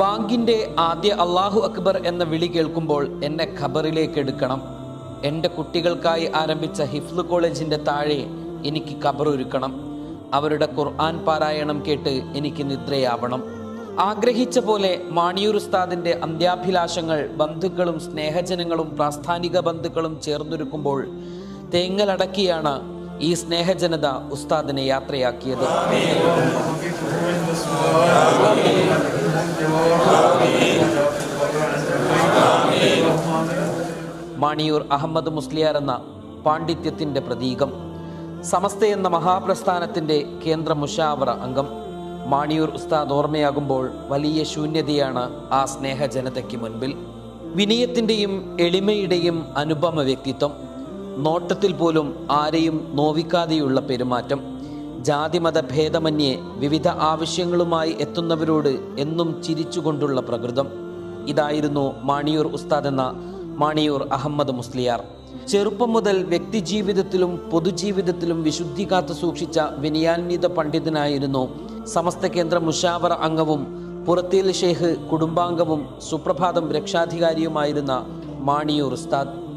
ബാങ്കിന്റെ ആദ്യ അള്ളാഹു അക്ബർ എന്ന വിളി കേൾക്കുമ്പോൾ എന്നെ ഖബറിലേക്ക് എടുക്കണം. എന്റെ കുട്ടികൾക്കായി ആരംഭിച്ച ഹിഫ്ലു കോളേജിന്റെ താഴെ എനിക്ക് ഖബർ ഒരുക്കണം അവരുടെ ഖുർആൻ പാരായണം കേട്ട് എനിക്ക് നിദ്രയാവണം. ആഗ്രഹിച്ച പോലെ മാണിയൂർ ഉസ്താദിന്റെ അന്ത്യാഭിലാഷങ്ങൾ ബന്ധുക്കളും സ്നേഹജനങ്ങളും പ്രാസ്ഥാനിക ബന്ധുക്കളും ചേർന്നൊരുക്കുമ്പോൾ തേങ്ങലടക്കിയാണ് ഈ സ്നേഹജനത ഉസ്താദിനെ യാത്രയാക്കിയത്. മാണിയൂർ അഹമ്മദ് മുസ്ലിയാർ എന്ന പാണ്ഡിത്യത്തിന്റെ പ്രതീകം. സമസ്ത എന്ന മഹാപ്രസ്ഥാനത്തിന്റെ കേന്ദ്ര മുഷാവറ അംഗം. മാണിയൂർ ഉസ്താദ് ഓർമ്മയാകുമ്പോൾ വലിയ ശൂന്യതയാണ് ആ സ്നേഹജനതയ്ക്ക് മുൻപിൽ. വിനയത്തിന്റെയും എളിമയുടെയും അനുപമ വ്യക്തിത്വം. നോട്ടത്തിൽ പോലും ആരെയും നോവിക്കാതെയുള്ള പെരുമാറ്റം. ജാതിമത ഭേദമന്യേ വിവിധ ആവശ്യങ്ങളുമായി എത്തുന്നവരോട് എന്നും ചിരിച്ചുകൊണ്ടുള്ള പ്രകൃതം. ഇതായിരുന്നു മാണിയൂർ ഉസ്താദ് എന്ന മാണിയൂർ അഹമ്മദ് മുസ്ലിയാർ. ചെറുപ്പം മുതൽ വ്യക്തിജീവിതത്തിലും പൊതുജീവിതത്തിലും വിശുദ്ധി കാത്തു സൂക്ഷിച്ച വിനയാന്വിത പണ്ഡിതനായിരുന്നു സമസ്ത കേന്ദ്ര മുഷാവറ അംഗവും പുറത്തേൽ ഷെയ്ഖ് കുടുംബാംഗവും സുപ്രഭാതം രക്ഷാധികാരിയുമായിരുന്ന മാണിയൂർ ഉസ്താദ്.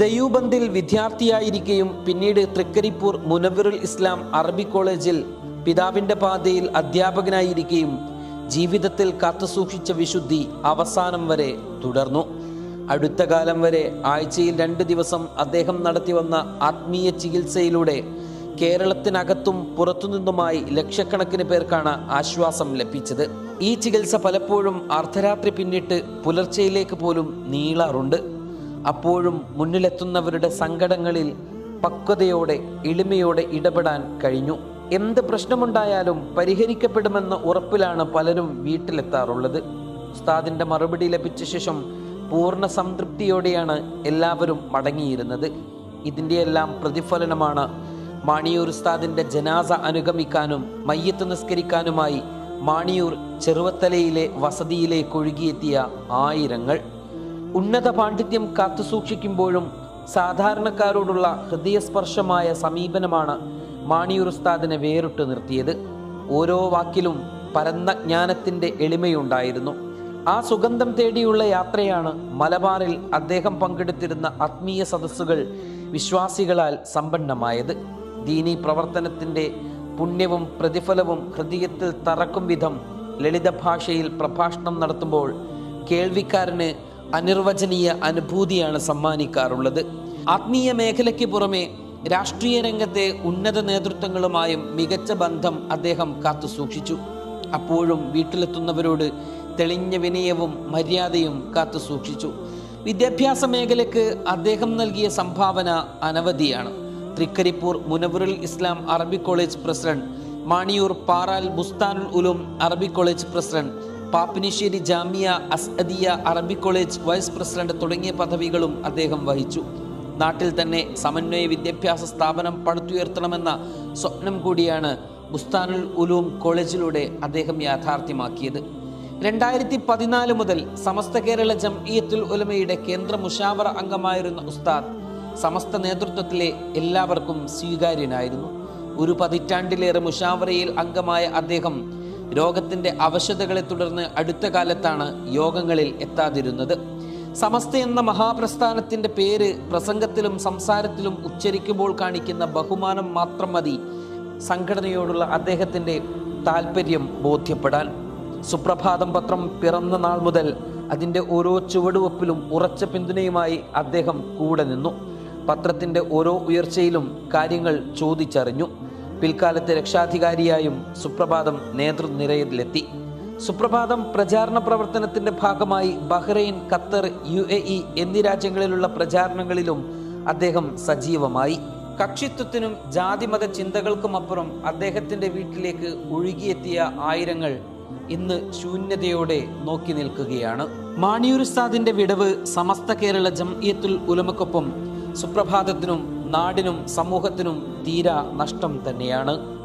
ദയൂബന്ദിൽ വിദ്യാർത്ഥിയായിരിക്കെയും പിന്നീട് തൃക്കരിപ്പൂർ മുനവറുൽ ഇസ്ലാം അറബി കോളേജിൽ പിതാവിന്റെ പാതയിൽ അധ്യാപകനായിരിക്കെയും ജീവിതത്തിൽ കാത്തുസൂക്ഷിച്ച വിശുദ്ധി അവസാനം വരെ തുടർന്നു. അടുത്ത കാലം വരെ ആഴ്ചയിൽ രണ്ട് ദിവസം അദ്ദേഹം നടത്തി വന്ന ആത്മീയ ചികിത്സയിലൂടെ കേരളത്തിനകത്തും പുറത്തുനിന്നുമായി ലക്ഷക്കണക്കിന് പേർക്കാണ് ആശ്വാസം ലഭിച്ചത്. ഈ ചികിത്സ പലപ്പോഴും അർദ്ധരാത്രി പിന്നിട്ട് പുലർച്ചയിലേക്ക് പോലും നീളാറുണ്ട്. അപ്പോഴും മുന്നിലെത്തുന്നവരുടെ സങ്കടങ്ങളിൽ പക്വതയോടെ എളിമയോടെ ഇടപെടാൻ കഴിഞ്ഞു. എന്ത് പ്രശ്നമുണ്ടായാലും പരിഹരിക്കപ്പെടുമെന്ന ഉറപ്പിലാണ് പലരും വീട്ടിലെത്താറുള്ളത്. ഉസ്താദിന്റെ മറുപടി ലഭിച്ച ശേഷം പൂർണ സംതൃപ്തിയോടെയാണ് എല്ലാവരും മടങ്ങിയിരുന്നത്. ഇതിന്റെയെല്ലാം പ്രതിഫലനമാണ് മാണിയൂർ ഉസ്താദിന്റെ ജനാസ അനുഗമിക്കാനും മയ്യത്ത് നിസ്കരിക്കാനുമായി മാണിയൂർ ചെറുവത്തലയിലെ വസതിയിലേക്ക് ഒഴുകിയെത്തിയ ആയിരങ്ങൾ. ഉന്നത പാണ്ഡിത്യം കാത്തുസൂക്ഷിക്കുമ്പോഴും സാധാരണക്കാരോടുള്ള ഹൃദയസ്പർശമായ സമീപനമാണ് മാണിയൂർ ഉസ്താദിനെ വേറിട്ട് നിർത്തിയത്. ഓരോ വാക്കിലും പരന്ന ജ്ഞാനത്തിന്റെ എളിമയുണ്ടായിരുന്നു. ആ സുഗന്ധം തേടിയുള്ള യാത്രയാണ് മലബാറിൽ അദ്ദേഹം പങ്കെടുത്തിരുന്ന ആത്മീയ സദസ്സുകൾ വിശ്വാസികളാൽ സമ്പന്നമായത്. ദീനി പ്രവർത്തനത്തിന്റെ പുണ്യവും പ്രതിഫലവും ഹൃദയത്തിൽ തറക്കും വിധം ലളിത ഭാഷയിൽ പ്രഭാഷണം നടത്തുമ്പോൾ കേൾവിക്കാരന് അനിർവചനീയ അനുഭൂതിയാണ് സമ്മാനിക്കാറുള്ളത്. ആത്മീയ മേഖലയ്ക്ക് പുറമെ രാഷ്ട്രീയ രംഗത്തെ ഉന്നത നേതൃത്വങ്ങളുമായും മികച്ച ബന്ധം അദ്ദേഹം കാത്തു സൂക്ഷിച്ചു. അപ്പോഴും വീട്ടിലെത്തുന്നവരോട് തെളിഞ്ഞ വിനയവും മര്യാദയും കാത്തു സൂക്ഷിച്ചു. വിദ്യാഭ്യാസ മേഖലയ്ക്ക് അദ്ദേഹം നൽകിയ സംഭാവന അനവധിയാണ്. തൃക്കരിപ്പൂർ മുനവറുൽ ഇസ്ലാം അറബി കോളേജ് പ്രസിഡന്റ് മാണിയൂർ പാറാൽ ബുസ്താനുൽ ഉലും അറബി കോളേജ് പ്രസിഡന്റ് പാപ്പിനിശ്ശേരി ജാമിയ അസ്അദിയ അറബി കോളേജ് വൈസ് പ്രസിഡന്റ് തുടങ്ങിയ പദവികളും അദ്ദേഹം വഹിച്ചു. നാട്ടിൽ തന്നെ സമന്വയ വിദ്യാഭ്യാസ സ്ഥാപനം പടുത്തുയർത്തണമെന്ന സ്വപ്നം കൂടിയാണ് ബുസ്താനുൽ ഉലൂം കോളേജിലൂടെ അദ്ദേഹം യാഥാർത്ഥ്യമാക്കിയത്. രണ്ടായിരത്തി പതിനാല് മുതൽ സമസ്ത കേരള ജംഇയത്തുൽ ഉലമയുടെ കേന്ദ്ര മുഷാവറ അംഗമായിരുന്ന ഉസ്താദ് സമസ്ത നേതൃത്വത്തിലെ എല്ലാവർക്കും സ്വീകാര്യനായിരുന്നു. ഒരു പതിറ്റാണ്ടിലേറെ മുഷാവറയിൽ അംഗമായ അദ്ദേഹം രോഗത്തിന്റെ അവശതകളെ തുടർന്ന് അടുത്ത കാലത്താണ് യോഗങ്ങളിൽ എത്താതിരുന്നത്. സമസ്ത എന്ന മഹാപ്രസ്ഥാനത്തിന്റെ പേര് പ്രസംഗത്തിലും സംസാരത്തിലും ഉച്ചരിക്കുമ്പോൾ കാണിക്കുന്ന ബഹുമാനം മാത്രം മതി. സംഘടനയോടുള്ള അദ്ദേഹത്തിന്റെ താല്പര്യം ബോധ്യപ്പെടാൻ. സുപ്രഭാതം പത്രം പിറന്ന നാൾ മുതൽ അതിന്റെ ഓരോ ചുവടുവെപ്പിലും ഉറച്ച പിന്തുണയുമായി അദ്ദേഹം കൂടെ നിന്നു. പത്രത്തിന്റെ ഓരോ ഉയർച്ചയിലും കാര്യങ്ങൾ ചോദിച്ചറിഞ്ഞു. പിൽക്കാലത്തെ രക്ഷാധികാരിയായും സുപ്രഭാതം നേതൃനിരയിലെത്തി. സുപ്രഭാതം പ്രചാരണ പ്രവർത്തനത്തിന്റെ ഭാഗമായി Bahrain Qatar U A E എന്നീ രാജ്യങ്ങളിലുള്ള പ്രചാരണങ്ങളിലും അദ്ദേഹം സജീവമായി. കക്ഷിത്വത്തിനും ജാതിമത ചിന്തകൾക്കുമപ്പുറം അദ്ദേഹത്തിന്റെ വീട്ടിലേക്ക് ഒഴുകിയെത്തിയ ആയിരങ്ങൾ ഇന്ന് ശൂന്യതയോടെ നോക്കി നിൽക്കുകയാണ്. മാണിയൂർ ഉസ്താദിന്റെ വിടവ് സമസ്ത കേരള ജംഇയത്തുൽ ഉലമക്കൊപ്പം സുപ്രഭാതത്തിനും നാടിനും സമൂഹത്തിനും തീരാ നഷ്ടം തന്നെയാണ്.